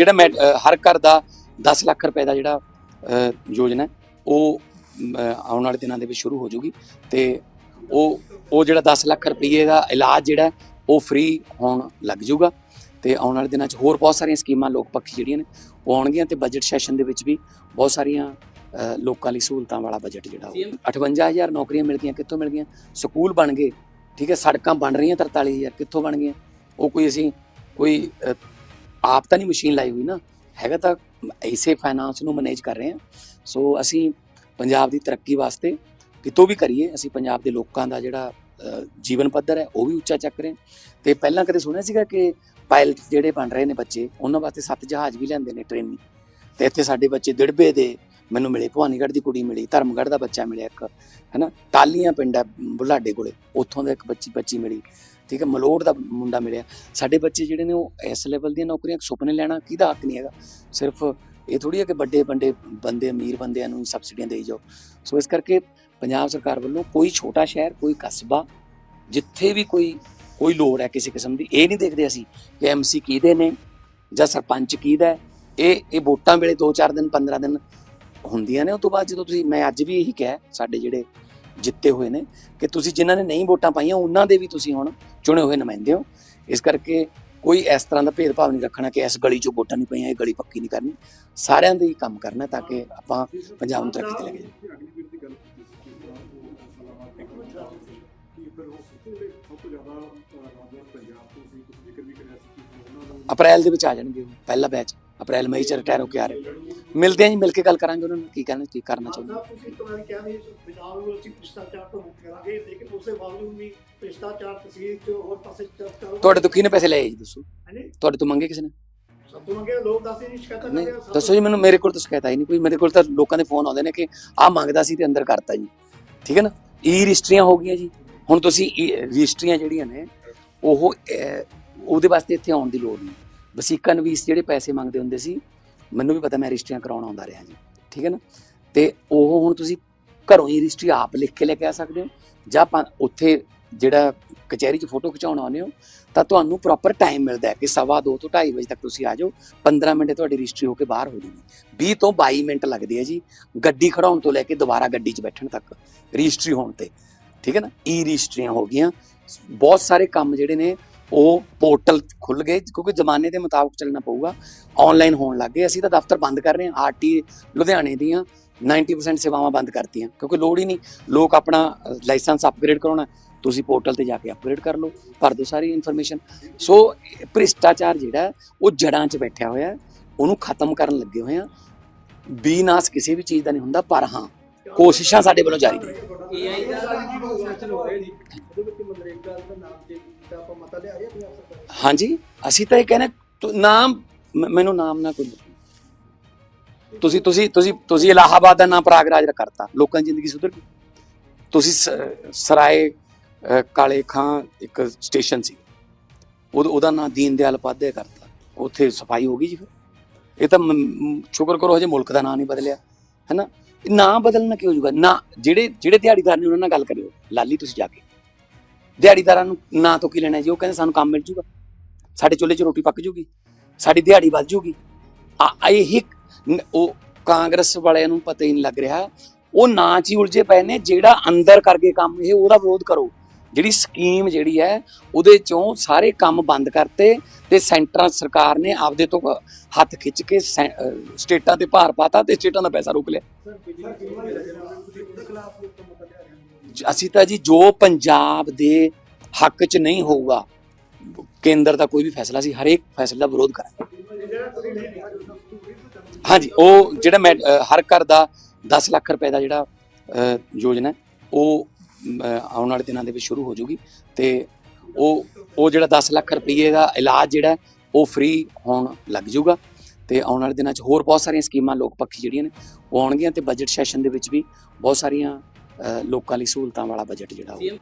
ਜਿਹੜਾ ਮੈਂ ਹਰ ਘਰ ਦਾ 10 ਲੱਖ ਰੁਪਏ ਦਾ ਜਿਹੜਾ ਯੋਜਨਾ ਉਹ ਆਉਣ ਵਾਲੇ ਦਿਨਾਂ ਦੇ ਵਿੱਚ ਸ਼ੁਰੂ ਹੋ ਜਾਊਗੀ ਤੇ ਉਹ ਉਹ ਜਿਹੜਾ 10 ਲੱਖ ਰੁਪਏ ਦਾ ਇਲਾਜ ਜਿਹੜਾ ਉਹ ਫ੍ਰੀ ਹੋਣ ਲੱਗ ਜਾਊਗਾ ਤੇ ਆਉਣ ਵਾਲੇ ਦਿਨਾਂ 'ਚ ਹੋਰ ਬਹੁਤ ਸਾਰੀਆਂ ਸਕੀਮਾਂ ਲੋਕ ਪੱਖੀ ਜਿਹੜੀਆਂ ਨੇ ਉਹ ਆਉਣਗੀਆਂ ਤੇ ਬਜਟ ਸੈਸ਼ਨ ਦੇ ਵਿੱਚ ਵੀ ਬਹੁਤ ਸਾਰੀਆਂ ਲੋਕਾਂ ਲਈ ਸਹੂਲਤਾਂ ਵਾਲਾ ਬਜਟ ਜਿਹੜਾ ਉਹ 58000 ਨੌਕਰੀਆਂ ਮਿਲ ਗਈਆਂ ਕਿੱਥੋਂ ਮਿਲ ਗਈਆਂ? ਸਕੂਲ ਬਣ ਗਏ ਠੀਕ ਹੈ ਸੜਕਾਂ ਬਣ ਰਹੀਆਂ 43000 ਕਿੱਥੋਂ ਬਣ ਗਈਆਂ? ਉਹ ਕੋਈ ਅਸੀਂ ਕੋਈ ਆਪ ਤਾਂ ਨਹੀਂ ਮਸ਼ੀਨ ਲਾਈ ਹੋਈ ਨਾ, ਹੈਗਾ ਤਾਂ ਇਸੇ ਫਾਈਨਾਂਸ ਨੂੰ ਮੈਨੇਜ ਕਰ ਰਹੇ ਹਾਂ ਸੋ ਅਸੀਂ ਪੰਜਾਬ ਦੀ ਤਰੱਕੀ ਵਾਸਤੇ ਕਿਤੋਂ ਵੀ ਕਰੀਏ, ਅਸੀਂ ਪੰਜਾਬ ਦੇ ਲੋਕਾਂ ਦਾ ਜਿਹੜਾ ਜੀਵਨ ਪੱਧਰ ਹੈ, ਉਹ ਵੀ ਉੱਚਾ ਚੱਕ ਰਹੇ ਹਾਂ। ਤੇ ਪਹਿਲਾਂ ਕਦੇ ਸੁਣਿਆ ਸੀਗਾ ਕਿ ਪਾਇਲਟ ਜਿਹੜੇ ਬਣ ਰਹੇ ਨੇ ਬੱਚੇ, ਉਹਨਾਂ ਵਾਸਤੇ ਸੱਤ ਜਹਾਜ਼ ਵੀ ਲੈਂਦੇ ਨੇ ਟ੍ਰੇਨਿੰਗ ਤੇ ਇੱਥੇ ਸਾਡੇ ਬੱਚੇ ਦਿੜਬੇ ਦੇ ਮੈਨੂੰ ਮਿਲੇ, ਭਵਾਨੀਗੜ੍ਹ ਦੀ ਕੁੜੀ ਮਿਲੀ, ਧਰਮਗੜ੍ਹ ਦਾ ਬੱਚਾ ਮਿਲਿਆ ਇੱਕ, ਹੈਨਾ? ਟਾਲੀਆਂ ਪਿੰਡ ਹੈ ਬੁਲਾਡੇ ਕੋਲੇ, ਉੱਥੋਂ ਦਾ ਇੱਕ ਬੱਚੀ ਬੱਚੀ ਮਿਲੀ, ਠੀਕ ਹੈ ਮਲੋੜ ਦਾ ਮੁੰਡਾ ਮਿਲਿਆ। ਸਾਡੇ ਬੱਚੇ ਜਿਹੜੇ ਨੇ ਉਹ ਇਸ ਲੈਵਲ ਦੀਆਂ ਨੌਕਰੀਆਂ, ਸੁਪਨੇ ਲੈਣਾ ਕਿਹਦਾ ਹੱਕ ਨਹੀਂ ਹੈਗਾ? ਸਿਰਫ ਇਹ ਥੋੜੀ ਹੈ ਕਿ ਵੱਡੇ ਵੱਡੇ ਬੰਦੇ, ਅਮੀਰ ਬੰਦਿਆਂ ਨੂੰ ਸਬਸਿਡੀਆਂ ਦੇਈ ਜਾਓ। ਸੋ ਇਸ ਕਰਕੇ ਪੰਜਾਬ ਸਰਕਾਰ ਵੱਲੋਂ ਕੋਈ ਛੋਟਾ ਸ਼ਹਿਰ, ਕੋਈ ਕਸਬਾ, ਜਿੱਥੇ ਵੀ ਕੋਈ ਕੋਈ ਲੋੜ ਹੈ ਕਿਸੇ ਕਿਸਮ ਦੀ, ਇਹ ਨਹੀਂ ਦੇਖਦੇ ਅਸੀਂ ਕਿ ਐਮਸੀ ਕਿਹਦੇ ਨੇ ਜਾਂ ਸਰਪੰਚ ਕਿਹਦਾ ਇਹ ਇਹ ਵੋਟਾਂ ਵੇਲੇ 2-4 ਦਿਨ 15 ਦਿਨ ਹੁੰਦੀਆਂ ਨੇ ਉਸ ਤੋਂ ਬਾਅਦ ਜਦੋਂ ਤੁਸੀਂ, ਮੈਂ ਅੱਜ ਵੀ ਇਹੀ ਕਿਹਾ, ਸਾਡੇ ਜਿਹੜੇ ਜਿੱਤੇ ਹੋਏ ਨੇ, ਕਿ ਤੁਸੀਂ ਜਿਨ੍ਹਾਂ ਨੇ ਨਹੀਂ ਵੋਟਾਂ ਪਾਈਆਂ, ਉਹਨਾਂ ਦੇ ਵੀ ਤੁਸੀਂ ਹੁਣ ਚੁਣੇ ਹੋਏ ਨੁਮਾਇੰਦੇ ਹੋ। ਇਸ ਕਰਕੇ ਕੋਈ ਇਸ ਤਰ੍ਹਾਂ ਦਾ ਭੇਦਭਾਵ ਨਹੀਂ ਰੱਖਣਾ ਕਿ ਇਸ ਗਲੀ 'ਚੋਂ ਵੋਟਾਂ ਨਹੀਂ ਪਈਆਂ, ਇਹ ਗਲੀ ਪੱਕੀ ਨਹੀਂ ਕਰਨੀ। ਸਾਰਿਆਂ ਦੇ ਹੀ ਕੰਮ ਕਰਨਾ ਤਾਂ ਕਿ ਆਪਾਂ ਪੰਜਾਬ ਨੂੰ ਤਰੱਕੀ ਤੇ ਲੈ ਕੇ ਅਪ੍ਰੈਲ ਦੇ ਵਿੱਚ ਆ ਜਾਣਗੇ ਪਹਿਲਾ ਬੈਚ ਅਪ੍ਰੈਲ ਮਈ ਚ ਰਿਟਾਇਰ ਹੋ ਕੇ ਆ ਰਹੇ। ਮਿਲਦੇ ਆਂ ਜੀ ਮਿਲ ਕੇ ਗੱਲ ਕਰਾਂਗੇ ਉਹਨਾਂ ਨੂੰ ਕੀ ਕਹਿਣਾ ਕੀ ਕਰਨਾ ਚਾਹੁੰਦੇ? ਤੁਸੀਂ ਵਾਰੀ ਕਿਹਾ ਵੀ ਪੰਜਾਬ ਨੂੰ ਅਸੀਂ ਭ੍ਰਿਸ਼ਟਾਚਾਰ ਤੋਂ ਮੁਕਤ ਕਰਾਂਗੇ। ਲੇਕਿਨ ਉਸੇ ਬਾਵਜੂਦ ਵੀ ਭ੍ਰਿਸ਼ਟਾਚਾਰ ਤਸਵੀਰ ਚ ਹੋਰ ਪਾਸੇ ਤੁਹਾਡੇ ਤੋਂ ਕਿਹਨੇ ਪੈਸੇ ਲਏ ਜੀ ਦੱਸੋ। ਤੁਹਾਡੇ ਤੋਂ ਮੰਗੇ ਕਿਸੇ ਨੇ? ਸਭ ਤੋਂ ਮੰਗੇ ਲੋਕ ਦੱਸਦੇ ਨਹੀਂ ਸ਼ਿਕਾਇਤਾਂ ਨਹੀਂ ਕਰਦੇ ਆ, ਸਭ ਦੱਸੋ ਜੀ ਮੈਨੂੰ ਮੇਰੇ ਕੋਲ ਤਾਂ ਸ਼ਿਕਾਇਤ ਆਈ ਨਹੀਂ ਕੋਈ। ਮੇਰੇ ਕੋਲ ਤਾਂ ਲੋਕਾਂ ਦੇ ਫੋਨ ਆਉਂਦੇ ਨੇ ਕਿ ਆ ਮੰਗਦਾ ਸੀ ਤੇ ਅੰਦਰ ਕਰਤਾ ਜੀ। ਠੀਕ ਹੈ ਨਾ? ਈ ਰਜਿਸਟਰੀਆਂ ਹੋ ਗਈਆਂ ਜੀ। ਹੁਣ ਤੁਸੀਂ ਰਜਿਸਟਰੀਆਂ ਜਿਹੜੀਆਂ ਨੇ ਉਹ ਉਹਦੇ ਵਾਸਤੇ ਇੱਥੇ ਆਉਣ ਦੀ ਲੋੜ ਨਹੀਂ। ਵਸੀਕਾ ਨਵੀਸ ਜਿਹੜੇ ਪੈਸੇ ਮੰਗਦੇ ਹੁੰਦੇ ਸੀ, ਮੈਨੂੰ ਵੀ ਪਤਾ ਮੈਂ ਰਜਿਸਟਰੀਆਂ ਕਰਾਉਣ ਆਉਂਦਾ ਰਿਹਾ ਜੀ, ਠੀਕ ਹੈ ਨਾ? ਤੇ ਉਹ ਹੁਣ ਤੁਸੀਂ ਘਰੋਂ ਹੀ ਰਜਿਸਟਰੀ ਆਪ ਲਿਖ ਕੇ ਲੈ ਕੇ ਆ ਸਕਦੇ ਹੋ, ਜਾਂ ਆਪਾਂ ਉੱਥੇ ਜਿਹੜਾ ਕਚਹਿਰੀ 'ਚ ਫੋਟੋ ਖਿਚਾਉਣ ਆਉਂਦੇ ਹੋ, ਤਾਂ ਤੁਹਾਨੂੰ ਪ੍ਰੋਪਰ ਟਾਈਮ ਮਿਲਦਾ ਹੈ ਕਿ ਸਵਾ ਦੋ ਤੋਂ 2:30 ਵਜੇ ਤੱਕ ਤੁਸੀਂ ਆ ਜਾਓ 15 ਮਿੰਟ ਤੁਹਾਡੀ ਰਜਿਸਟਰੀ ਹੋ ਕੇ ਬਾਹਰ ਹੋ ਜੂਗੀ 20 ਤੋਂ 22 ਮਿੰਟ ਲੱਗਦੇ ਆ ਜੀ, ਗੱਡੀ ਖੜਾਉਣ ਤੋਂ ਲੈ ਕੇ ਦੁਬਾਰਾ ਗੱਡੀ 'ਚ ਬੈਠਣ ਤੱਕ ਰਜਿਸਟਰੀ ਹੋਣ ਤੇ, ਠੀਕ ਹੈ ਨਾ? ਈ ਰਜਿਸਟਰੀਆਂ ਹੋ ਗਈਆਂ, ਬਹੁਤ ਸਾਰੇ ਕੰਮ ਜਿਹੜੇ ਨੇ ਉਹ ਪੋਰਟਲ ਖੁੱਲ ਗਏ, ਕਿਉਂਕਿ ਜ਼ਮਾਨੇ ਦੇ ਮੁਤਾਬਕ ਚੱਲਣਾ ਪਊਗਾ। ਆਨਲਾਈਨ ਹੋਣ ਲੱਗ ਗਏ। ਅਸੀਂ ਤਾਂ ਦਫ਼ਤਰ ਬੰਦ ਕਰ ਰਹੇ ਹਾਂ। ਆਰਟੀ ਲੁਧਿਆਣੇ ਦੀਆਂ 90% ਸੇਵਾਵਾਂ ਬੰਦ ਕਰਤੀਆਂ। ਕਿਉਂਕਿ ਲੋੜ ਹੀ ਨਹੀਂ। ਲੋਕ ਆਪਣਾ ਲਾਇਸੈਂਸ ਅਪਗ੍ਰੇਡ ਕਰਾਉਣਾ। ਤੁਸੀਂ ਪੋਰਟਲ ਤੇ ਜਾ ਕੇ ਅਪਗ੍ਰੇਡ ਕਰ ਲਓ। ਭਰ ਦਿਓ ਸਾਰੀ ਇਨਫੋਰਮੇਸ਼ਨ ਸੋ ਭ੍ਰਿਸ਼ਟਾਚਾਰ ਜਿਹੜਾ ਉਹ ਜੜਾਂ 'ਚ ਬੈਠਿਆ ਹੋਇਆ ਉਹਨੂੰ ਖਤਮ ਕਰਨ ਲੱਗੇ ਹੋਏ ਆ ਬੀਨਾਸ ਕਿਸੇ ਵੀ ਚੀਜ਼ ਦਾ ਨਹੀਂ ਹੁੰਦਾ, ਪਰ ਹਾਂ, ਕੋਸ਼ਿਸ਼ਾਂ ਸਾਡੇ ਵੱਲੋਂ ਜਾਰੀ ਨੇ। AI ਦਾ ਸੈਸ਼ਨ ਹੋ ਰਿਹਾ ਜੀ। ਉਹਦੇ ਵਿੱਚ ਮਨਰੇਗਾ ਦਾ ਨਾਮ ਤੇ ਕੀਤਾ ਆਪਾਂ ਮਤਾ ਲਿਆ ਰਿਹਾ ਪੰਜਾਬ ਸਰਕਾਰ ਹਾਂਜੀ ਅਸੀਂ ਤਾਂ ਇਹ ਕਹਿੰਦੇ ਨਾਮ ਮ- ਮੈਨੂੰ ਨਾਮ ਨਾ ਕੋਈ ਦੱਸੋ। ਤੁਸੀਂ ਤੁਸੀਂ ਤੁਸੀਂ ਤੁਸੀਂ ਇਲਾਹਾਬਾਦ ਦਾ ਨਾਮ ਪ੍ਰਾਗਰਾਜ ਦਾ ਕਰਤਾ ਲੋਕਾਂ ਦੀ ਜ਼ਿੰਦਗੀ ਸੁਧਰ ਗਈ। ਤੁਸੀਂ ਸ- ਸਰਾਏ ਅ, ਕਾਲੇ ਖਾਂ ਇੱਕ ਸਟੇਸ਼ਨ ਸੀ। ਉਹਦਾ ਉਹਦਾ ਨਾਮ ਦੀਨ ਦਿਆਲ ਉਪਾਧਿਆਏ ਕਰਤਾ। ਉੱਥੇ ਸਫ਼ਾਈ ਹੋ ਗਈ ਜੀ ਫਿਰ। ਇਹ ਤਾਂ ਮ- ਮ- ਸ਼ੁਕਰ ਕਰੋ ਹਜੇ ਮੁਲਕ ਦਾ ਨਾਮ ਨਹੀਂ ਬਦਲਿਆ ਹੈਨਾ? ਨਾਂ ਬਦਲਣਾ ਕਿਉਂ ਜੂਗਾ ਨਾ ਜਿਹੜੇ ਜਿਹੜੇ ਦਿਹਾੜੀਦਾਰ ਨੇ ਉਹਨਾਂ ਨਾਲ ਗੱਲ ਕਰਿਓ। ਲਾਲੀ ਤੁਸੀਂ ਜਾ ਕੇ। ਦਿਹਾੜੀਦਾਰਾਂ ਨੂੰ ਨਾਂ ਤੋਂ ਕੀ ਲੈਣਾ ਜੀ? ਉਹ ਕਹਿੰਦੇ ਸਾਨੂੰ ਕੰਮ ਮਿਲ ਜੂਗਾ। ਸਾਡੇ ਚੁੱਲ੍ਹੇ 'ਚ ਰੋਟੀ ਪੱਕ ਜੂਗੀ। ਸਾਡੀ ਦਿਹਾੜੀ ਵੱਧ ਜੂਗੀ। ਆ ਇਹੀ ਉਹ ਕਾਂਗਰਸ ਵਾਲਿਆਂ ਨੂੰ ਪਤਾ ਹੀ ਨਹੀਂ ਲੱਗ ਰਿਹਾ। ਉਹ ਨਾਂ 'ਚ ਹੀ ਉਲਝੇ ਪਏ ਨੇ। ਜਿਹੜਾ ਅੰਦਰ ਕਰਕੇ ਕੰਮ, ਇਹ ਉਹਦਾ ਵਿਰੋਧ ਕਰੋ। ਜਿਹੜੀ ਸਕੀਮ ਜਿਹੜੀ ਹੈ, ਉਹਦੇ ਚੋਂ ਸਾਰੇ ਕੰਮ ਬੰਦ ਕਰਤੇ ਤੇ ਸੈਂਟਰ, ਸਰਕਾਰ ਨੇ ਆਪਦੇ ਤੋਂ ਹੱਥ ਖਿੱਚ ਕੇ ਸਟੇਟਾਂ ਤੇ ਭਾਰ ਪਾਤਾ ਤੇ ਸਟੇਟਾਂ ਦਾ ਪੈਸਾ ਰੋਕ ਲਿਆ। ਅਸੀਂ ਤਾਂ ਜੀ ਜੋ ਪੰਜਾਬ ਦੇ ਹੱਕ 'ਚ ਨਹੀਂ ਹੋਊਗਾ, ਕੇਂਦਰ ਦਾ ਕੋਈ ਵੀ ਫੈਸਲਾ ਸੀ ਹਰੇਕ ਫੈਸਲੇ ਦਾ ਵਿਰੋਧ ਕਰਾਂਗੇ। ਹਾਂਜੀ, ਉਹ ਜਿਹੜਾ ਮੈਂ ਹਰ ਘਰ ਦਾ 10 ਲੱਖ ਰੁਪਏ ਦਾ ਜਿਹੜਾ ਯੋਜਨਾ ਉਹ ਆਉਣ ਵਾਲੇ ਦਿਨਾਂ ਦੇ ਵਿੱਚ ਸ਼ੁਰੂ ਹੋ ਜਾਊਗੀ ਤੇ ਉਹ ਉਹ ਜਿਹੜਾ 10 ਲੱਖ ਰੁਪਏ ਦਾ ਇਲਾਜ ਜਿਹੜਾ ਉਹ ਫ੍ਰੀ ਹੋਣ ਲੱਗ ਜਾਊਗਾ ਤੇ ਆਉਣ ਵਾਲੇ ਦਿਨਾਂ 'ਚ ਹੋਰ ਬਹੁਤ ਸਾਰੀਆਂ ਸਕੀਮਾਂ ਲੋਕ ਪੱਖੀ ਜਿਹੜੀਆਂ ਨੇ, ਉਹ ਆਉਣਗੀਆਂ ਤੇ ਬਜਟ ਸੈਸ਼ਨ ਦੇ ਵਿੱਚ ਵੀ ਬਹੁਤ ਸਾਰੀਆਂ ਲੋਕਾਂ ਲਈ ਸਹੂਲਤਾਂ ਵਾਲਾ ਬਜਟ ਜਿਹੜਾ ਉਹ।